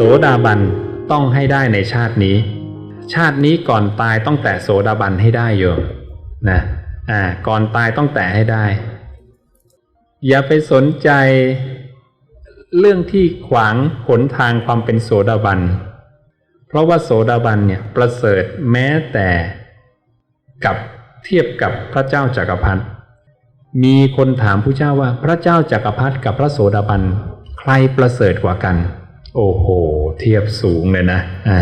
โสดาบันต้องให้ได้ในชาตินี้ ชาตินี้ก่อนตายต้องแตะโสดาบันให้ได้โยมนะอ่าก่อนตายต้องแตะให้ได้ อย่าไปสนใจเรื่องที่ขวางหนทางความเป็นโสดาบัน เพราะว่าโสดาบันเนี่ยประเสริฐแม้แต่กับเทียบกับพระเจ้าจากักรพรรดิ มีคนถามผู้เจ้าว่าพระเจ้าจากักรพรรดิกับพระโสดาบันใครประเสริฐกว่ากัน โอ้โห เทียบสูงเลยนะอ่า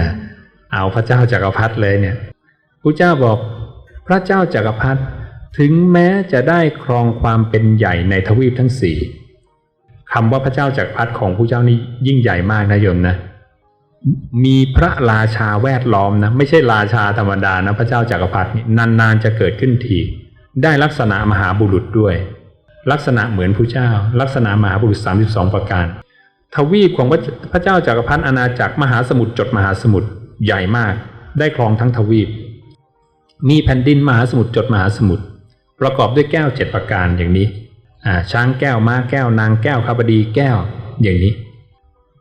เอาพระเจ้าจากักรพรรดิเลยเนี่ยผู้เจ้าบอกพระเจ้าจากักรพรรดิถึงแม้จะได้ครองความเป็นใหญ่ในทวีปทั้งสี่คำว่าพระเจ้าจากักรพรรดิของผู้เจ้านี่ยิ่งใหญ่มากนะโยมนะ มีพระราชาแวดล้อมนะไม่ใช่ราชาธรรมดานะพระเจ้าจากักรพรรดินานๆจะเกิดขึ้นที ได้ลักษณะมหาบุรุษด้วย ลักษณะเหมือนผู้เจ้า ลักษณะมหาบุรุษ 32 ประการ ทวีปของพระเจ้าจากักรพรรดิอาณาจักรมหาสมุทรจดมหาสมุทรใหญ่มาก ได้ครองทั้งทวีป มีแผ่นดินมหาสมุทรจดมหาสมุทรประกอบด้วยแก้วเจ็ดประการอย่างนี้ช้างแก้วม้าแก้วนางแก้วคาบดีแก้วอย่างนี้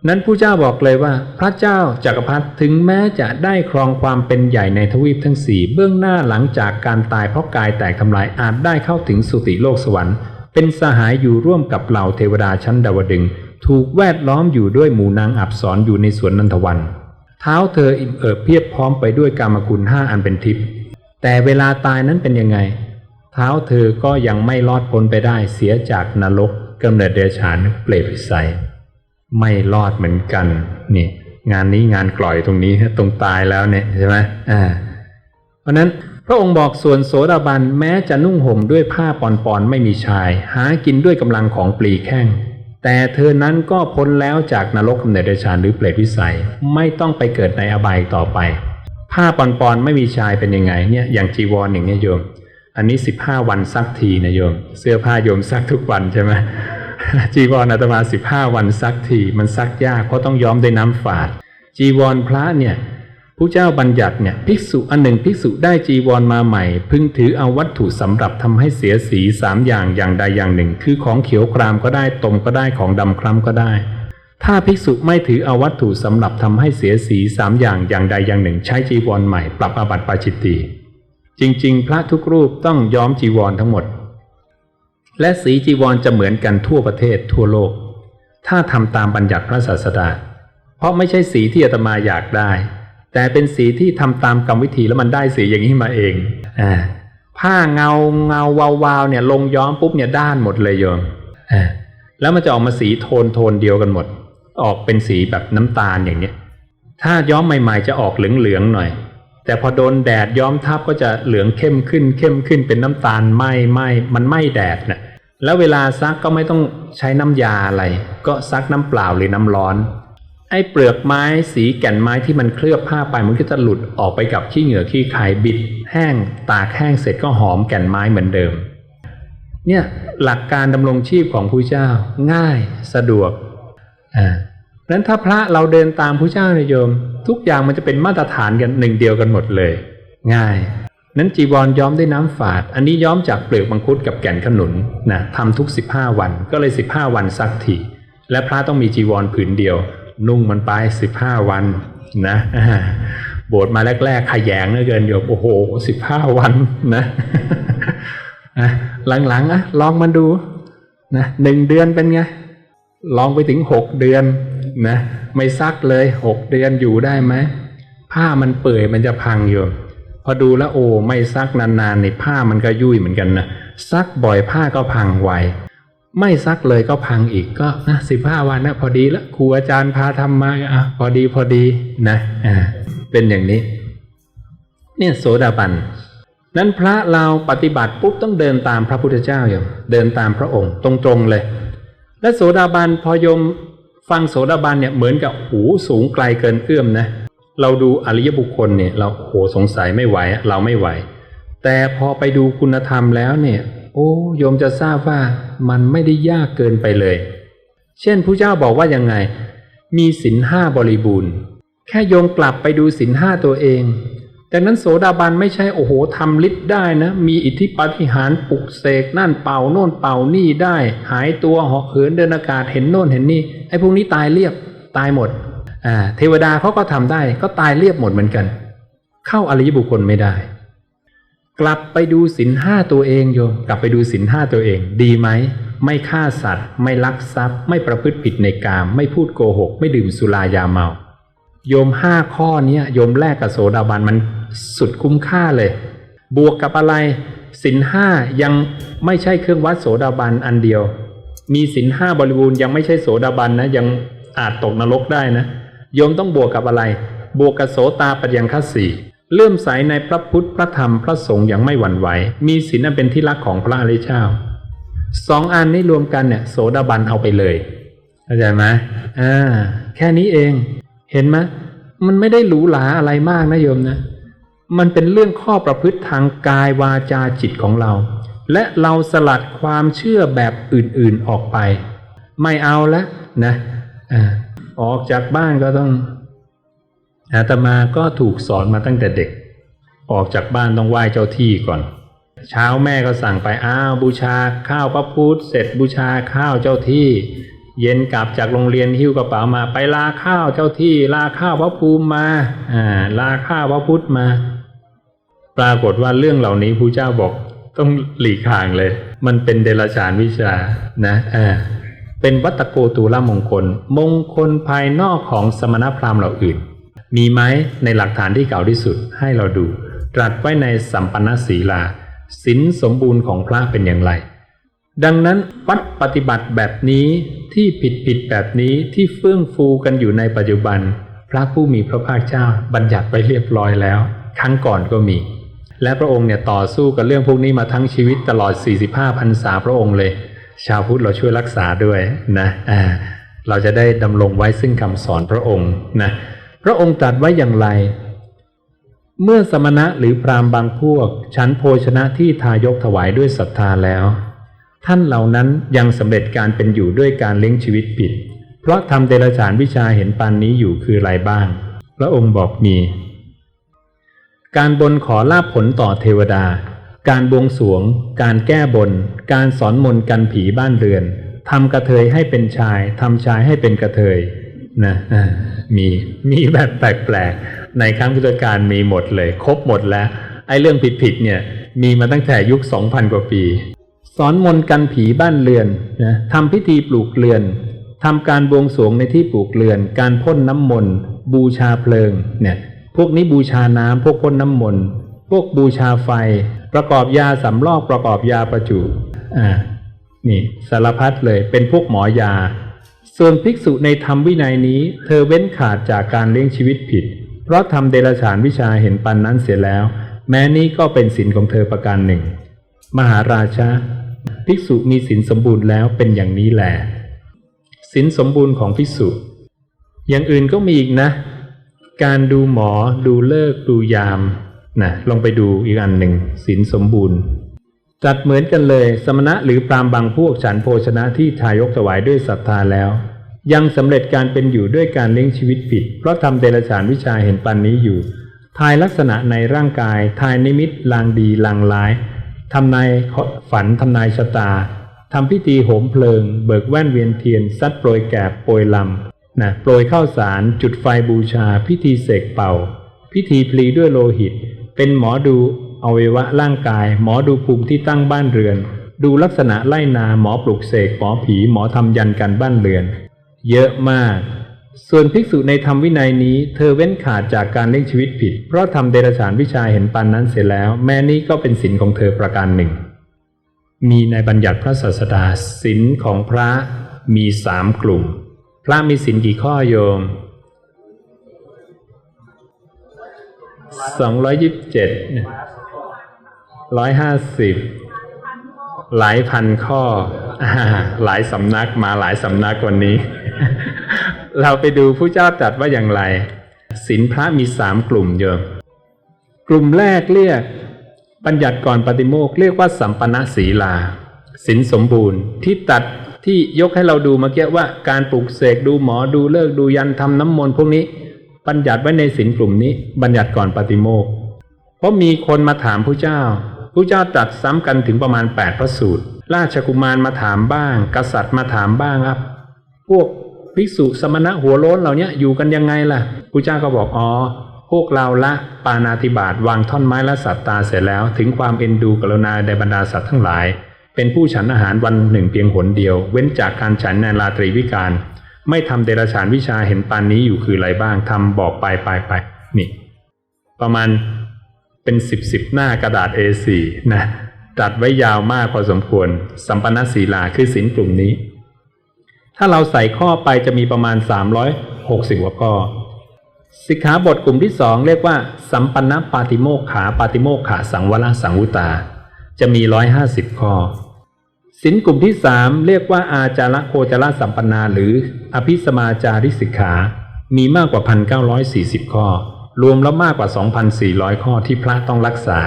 นั้นผู้เจ้าบอกเลยว่า พระเจ้าจากักรพรรดิถึงแม้จะได้ครองความเป็นใหญ่ในทวีปทั้งสี่เบื้องหน้าหลังจากการตายเพราะกายแตกทำลายอาจได้เข้าถึงสุติโลกสวรรค์ เป็นสหายอยู่ร่วมกับเหล่าเทวดาชั้นดาวดึง ถูกแวดล้อมอยู่ด้วยหมู่นางอับสรอยู่ในสวนนันทวัน เท้าเธออิ่มเอิบเพียบพร้อมไปด้วยกามคุณห้าอันเป็นทิพย์แต่เวลาตายนั้นเป็นยังไง เท้าเธอก็ยังไม่รอดพ้นไปได้เสียจากนรกกำเนิดเดรัจฉานเปรตวิสัยไม่รอดเหมือนกันนี่งานนี้งานกล่อยตรงนี้ตรงตายแล้วเนี่ยใช่ไหมอ่าเพราะนั้นพระองค์บอกส่วนโสดาบันแม้จะนุ่งห่มด้วยผ้าปอนๆไม่มีชาย หากินด้วยกำลังของปลีแข้ง แต่เธอนั้นก็พ้นแล้วจากนรกกำเนิดเดรัจฉานหรือเปรตวิสัย ไม่ต้องไปเกิดในอบายต่อไป ผ้าปอนๆไม่มีชายเป็นยังไงเนี่ยอย่างจีวรอย่างเนี้ยโยม อันนี้สิบห้าวันซักทีนะโยม เสื้อผ้าโยมซักทุกวันใช่ไหมจีวรอาตมาสิบห้าวันซักทีมันซักยากเพราะต้องย้อมด้วยน้ำฝาด จีวรพระเนี่ย ผู้เจ้าบัญญัติเนี่ยภิกษุอันหนึ่งภิกษุได้จีวรมาใหม่ พึงถือเอาวัตถุสำหรับทำให้เสียสีสามอย่างอย่างใดอย่างหนึ่ง คือของเขียวครามก็ได้ตมก็ได้ของดำคล้ำก็ได้ ถ้าภิกษุไม่ถือเอาวัตถุสำหรับทำให้เสียสีสามอย่างอย่างใดอย่างหนึ่ง ใช้จีวรใหม่ปรับอาบัติปาจิตตีจริง ๆ พระทุกรูปต้องย้อมจีวรทั้งหมด และสีจีวรจะเหมือนกันทั่วประเทศทั่วโลก ถ้าทำตามบัญญัติพระศาสดาเพราะไม่ใช่สีที่อาตมาอยากได้ แต่เป็นสีที่ทำตามกรรมวิธีแล้วมันได้สีอย่างนี้มาเองอ่าผ้าเงาเงาวาวาวเนี่ยลงย้อมปุ๊บเนี่ยด้านหมดเลยโยมอ่าแล้วมันจะออกมาสีโทนโทนเดียวกันหมด ออกเป็นสีแบบน้ำตาลอย่างเนี้ยถ้าย้อมใหม่ๆจะออกเหลืองๆหน่อย แต่พอโดนแดดย้อมทับก็จะเหลืองเข้มขึ้นเข้มขึ้นเป็นน้ำตาลไหม้ไหม้มันไหม้แดดน่ะแล้วเวลาซักก็ไม่ต้องใช้น้ำยาอะไร ก็ซักน้ำเปล่าหรือน้ำร้อน ไอ้เปลือกไม้สีแก่นไม้ที่มันเคลือบผ้าไปมันก็จะหลุดออกไปกับขี้เหงื่อขี้ไข่บิด แห้งตากแห้งเสร็จก็หอมแก่นไม้เหมือนเดิม เนี่ยหลักการดำรงชีพของผู้เจ้าง่ายสะดวกอ่าเพราะนั้นถ้าพระเราเดินตามผู้เจ้าเนยโยม ทุกอย่างมันจะเป็นมาตรฐานกันหนึ่งเดียวกันหมดเลย ง่าย นั้นจีวรย้อมด้วยน้ำฝาด อันนี้ย้อมจากเปลือกมังคุดกับแก่นขนุนนะทำทุก 15 วันก็เลย 15 วันซักทีและพระต้องมีจีวรผืนเดียว นุ่งมันไป15วันนะโบสถ์มาแรก ๆ ขยงเหลือเกินโยมโอ้โห15วันนะหลังๆอะลองมาดูนะหนึ่งเดือนเป็นไง ลองไปถึงหกเดือนนะไม่ซักเลยหกเดือนอยู่ได้ไหมผ้ามันเปื่อยมันจะพังอยู่พอดูแล้วโอ้ไม่ซักนานๆในผ้ามันก็ยุ่ยเหมือนกันนะซักบ่อยผ้าก็พังไว ไม่ซักเลยก็พังอีกก็นะสิบห้าวันนะพอดีละครูอาจารย์พาทำมาอะพอดีพอดีนะอ่าเป็นอย่างนี้ เนี่ยโสดาบันนั้นพระเราปฏิบัติปุ๊บต้องเดินตามพระพุทธเจ้าอย่างเดินตามพระองค์ตรงๆเลย และโสดาบันพอยมฟังโสดาบันเนี่ยเหมือนกับหูสูงไกลเกินเอื้อมนะเราดูอริยบุคคลเนี่ยเราโหสงสัยไม่ไหวเราไม่ไหว แต่พอไปดูคุณธรรมแล้วเนี่ย โอ้โยมจะทราบว่ามันไม่ได้ยากเกินไปเลย เช่นผู้เจ้าบอกว่ายังไง มีศีลห้าบริบูรณ์ แค่โยมกลับไปดูศีลห้าตัวเองดังนั้นโสดาบันไม่ใช่โอ้โหทำฤทธิ์ได้นะ มีอิทธิปาฏิหารย์ปลุกเสกนั่นเป่าโน่นเป่านี่ได้ หายตัวเหาะเหินเดินอากาศเห็นโน่นเห็นนี่ไอ้พวกนี้ตายเรียบตายหมดอ่าเทวดาเขาก็ทำได้ก็ตายเรียบหมดเหมือนกัน เข้าอริยบุคคลไม่ได้ กลับไปดูศีลห้าตัวเองโยมกลับไปดูศีลห้าตัวเอง ดีไหมไม่ฆ่าสัตว์ ไม่ลักทรัพย์ ไม่ประพฤติผิดในกาม ไม่พูดโกหก ไม่ดื่มสุรายาเมา โยมห้าข้อเนี้ยโยมแรกกับโสดาบันมันสุดคุ้มค่าเลย บวกกับอะไรสินห้ายังไม่ใช่เครื่องวัดโสดาบันอันเดียว มีสินห้าบริบูรณ์ยังไม่ใช่โสดาบันนะยังอาจตกนรกได้นะโยมต้องบวกกับอะไร บวกกับโสตาปัญญังคสี่ เลื่อมใสในพระพุทธพระธรรมพระสงฆ์อย่างไม่หวั่นไหว มีศีลอันเป็นที่รักของพระอริยเจ้าสองอันนี้รวมกันเนี่ย โสดาบันเอาไปเลยเข้าใจไหมอ่าแค่นี้เองเห็นไหมมันไม่ได้หรูหราอะไรมากนะโยมนะ มันเป็นเรื่องข้อประพฤติทางกายวาจาจิตของเรา และเราสลัดความเชื่อแบบอื่นๆออกไป ไม่เอาละนะอ่าออกจากบ้านก็ต้อง อาตมาก็ถูกสอนมาตั้งแต่เด็ก ออกจากบ้านต้องไหว้เจ้าที่ก่อน เช้าแม่ก็สั่งไปอ้าวบูชาข้าวพระพุทธเสร็จบูชาข้าวเจ้าที่ เย็นกลับจากโรงเรียนหิ้วกระเป๋ามาไปลาข้าวเจ้าที่ ลาข้าวพระภูมิมาอ่าลาข้าวพระพุทธมา ปรากฏว่าเรื่องเหล่านี้พระเจ้าบอกต้องหลีกห่างเลย มันเป็นเดรัจฉานวิชานะอ่าเป็นวัตโกตูลมงคล มงคลภายนอกของสมณพราหมณ์เหล่าอื่น มีไหมในหลักฐานที่เก่าที่สุดให้เราดู ตรัสไว้ในสัมปันศีลาศีลสมบูรณ์ของพระเป็นอย่างไร ดังนั้นวัดปฏิบัติแบบนี้ที่ผิดผิดแบบนี้ที่เฟื่องฟูกันอยู่ในปัจจุบัน พระผู้มีพระภาคเจ้าบัญญัติไว้เรียบร้อยแล้ว ครั้งก่อนก็มี และพระองค์เนี่ยต่อสู้กับเรื่องพวกนี้มาทั้งชีวิตตลอด 45พรรษาพระองค์เลย ชาวพุทธเราช่วยรักษาด้วยนะเราจะได้ดำรงไว้ซึ่งคำสอนพระองค์นะ พระองค์ตรัสไว้อย่างไร เมื่อสมณะหรือพราหมณ์บางพวกฉันโภชนะที่ทายกถวายด้วยศรัทธาแล้ว ท่านเหล่านั้นยังสำเร็จการเป็นอยู่ด้วยการเลี้ยงชีวิตผิด เพราะทำเดรัจฉานวิชาเห็นปานนี้อยู่คือไรบ้าง พระองค์บอกมี การบนขอลาภผลต่อเทวดา การบวงสวง การแก้บน การสอนมนกันผีบ้านเรือนทำกระเทยให้เป็นชายทำชายให้เป็นกระเทย นะมีมีแบบแปลกๆในครั้งพุทธกาลมีหมดเลย ครบหมดแล้วไอ้เรื่องผิดๆเนี่ย มีมาตั้งแต่ยุค2,000กว่าปี สอนมนกันผีบ้านเรือนนะทำพิธีปลูกเรือนทำการบวงสรวงในที่ปลูกเรือน การพ่นน้ำมนต์บูชาเพลิงเนี่ยพวกนี้บูชาน้ำพวกพ่นน้ำมนต์พวกบูชาไฟ ประกอบยาสำลอกประกอบยาประจุอ่านี่สารพัดเลยเป็นพวกหมอยา ส่วนภิกษุในธรรมวินัยนี้ เธอเว้นขาดจากการเลี้ยงชีวิตผิด เพราะทำเดรัจฉานวิชาเห็นปันนั้นเสียแล้ว แม้นี้ก็เป็นสินของเธอประการหนึ่ง มหาราชาภิกษุมีศีลสมบูรณ์แล้วเป็นอย่างนี้แหละศีลสมบูรณ์ของภิกษุ อย่างอื่นก็มีอีกนะ การดูหมอดูเลิกดูยามนะลองไปดูอีกอันหนึ่งศีลสมบูรณ์ จัดเหมือนกันเลย สมณะหรือปรามบางพวกฉันโภชนะที่ทายกถวายด้วยศรัทธาแล้ว ยังสำเร็จการเป็นอยู่ด้วยการเลี้ยงชีวิตผิด เพราะทำเดรัจฉานวิชาเห็นปันนี้อยู่ ทายลักษณะในร่างกาย ทายนิมิตลางดีลางร้ายทำนายฝันทำนายชะตาทำพิธีโหมเพลิง เบิกแว่นเวียนเทียนซัดโปรยแกบโปรยลำนะโปรยข้าวสาร จุดไฟบูชา พิธีเสกเป่า พิธีพลีด้วยโลหิต เป็นหมอดู อวัยวะร่างกาย หมอดูภูมิที่ตั้งบ้านเรือน ดูลักษณะไล่นาหมอปลุกเสกหมอผีหมอทำยันกันบ้านเรือน เยอะมาก ส่วนภิกษุในธรรมวินัยนี้ เธอเว้นขาดจากการเลี้ยงชีวิตผิด เพราะทำเดรัจฉานวิชาเห็นปันนั้นเสียแล้ว แม้นี้ก็เป็นสินของเธอประการหนึ่ง มีในบัญญัติพระศาสดาสินของพระมีสามกลุ่ม พระมีสินกี่ข้อโยมสองร้อยยิบเจ็ด ร้อยห้าสิบหลายพันข้ออหลายสำนักมาหลายสำนักวันนี้ เราไปดูผู้เจ้าตรัสว่าอย่างไรสินพระมีสามกลุ่มโยมกลุ่มแรกเรียกบัญญัติก่อนปฏิโมกเรียกว่าสัมปณะศีลาสินสมบูรณ์ที่ตัดที่ยกให้เราดูเมื่อกี้ว่าการปลูกเสกดูหมอดูเลิกดูยันทำน้ำมนต์พวกนี้ บัญญัติไว้ในสินกลุ่มนี้ บัญญัติก่อนปฏิโมกเพราะมีคนมาถามผู้เจ้า ผู้เจ้าตรัสซ้ำกันถึงประมาณ 8 พระสูตร ราชกุมารมาถามบ้าง กษัตริย์มาถามบ้างครับ พวกภิกษุสมณะหัวโล้นเหล่านี้อยู่กันยังไงล่ะพระเจ้าก็บอกอ๋อพวกเราละปานาธิบาตวางท่อนไม้และสัตตาเสร็จแล้ว ถึงความเอ็นดูกรุณาในบรรดาสัตว์ทั้งหลาย เป็นผู้ฉันอาหารวันหนึ่งเพียงหนเดียว เว้นจากการฉันในราตรีวิการ ไม่ทำเดรัจฉานวิชาเห็นปานนี้อยู่คืออะไรบ้างทำบอกไปไปไปนี่ ประมาณ เป็นสิบสิบหน้ากระดาษ A4 นะจัดไว้ยาวมากพอสมควร สัมปนศีลาคือศีลกลุ่มนี้ ถ้าเราใส่ข้อไปจะมีประมาณ 360กว่าข้อสิกขาบทกลุ่มที่สองเรียกว่า สัมปันนปาติโมกขาปาติโมกขาสังวรสังวุตา จะมี 150 ข้อสินกลุ่มที่สามเรียกว่าอาจาระโคจรสัมปนนาหรืออภิสมาจาริสิกขา มีมากกว่า 1,940 ข้อ รวมแล้วมากกว่า 2,400 ข้อที่พระต้องรักษา